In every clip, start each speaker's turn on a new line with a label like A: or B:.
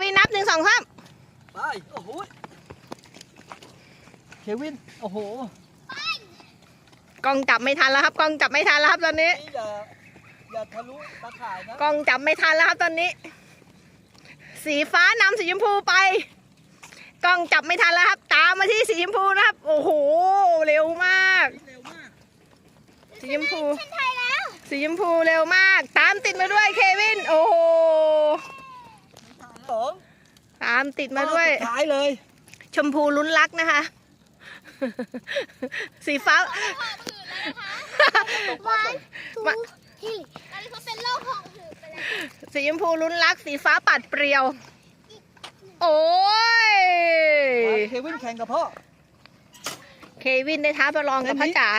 A: วินนับหนึ่งสองสาม
B: ไป โอ้โห เควิน โอ้โห
A: กล้องจับไม่ทันแล้วครับกล้องจับไม่ทันแล้วครับตอนนี้
B: นี่อย่า อย่าทะลุตาข่ายนะ
A: กล้องจับไม่ทันแล้วครับตอนนี้ สีฟ้านำสีชมพูไป กล้องจับไม่ทันแล้วครับ ตามมาที่สีชมพูนะครับ โอ้โห เร็วมาก
B: เร็วมาก
A: สีชมพู
C: ฉันไทยแล้ว
A: สีชมพูเร็วมาก ตามติดมาด้วยเควิน โอ้โห
B: สอง
A: ตามติดมาด้วย
B: สุดท้ายเลย
A: ชมพูลุ้นรักนะคะ สีฟ้า
C: วันทู
A: มา
C: ที่ตอนนี้เขาเป็นโรคหอบหืดไปแล้ว
A: สีชมพูลุ้นรัก สีฟ้าปัดเปรียว โอ้ย
B: เควินแข่งกับพ่อ
A: เควินได้ท้าประลองกับพ่อจ๋า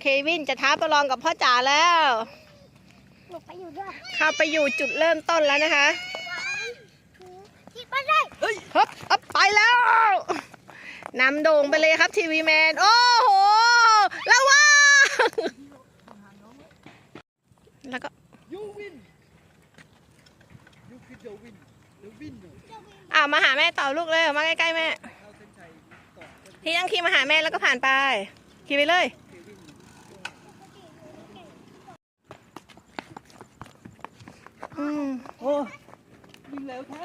A: เควินจะท้าประลองกับพ่อจ๋าแล้ว
C: หนูไปอยู่ด้วย
A: เข้าไปอยู่จุดเริ่มต้นแล้วนะคะ
C: วันทูที่ ไปได้
B: เฮ้ย
A: ฮึบอับไปแล้วนำโด่งไปเลยครับทีวีแมน โอ้โหระวังแล้วก็
B: ยูวินยูคือเดวินเดวินเหรอ
A: อ้าวมาหาแม่ต่อลูกเลย มาใกล้ๆแม่
B: เข้าเส้นชัยก่อน
A: ที่ต้องขี่มาหาแม่แล้วก็ผ่านไป ขี่ไปเลย
B: เควิน
A: อืม
B: โอ้ยิงแล้วแท้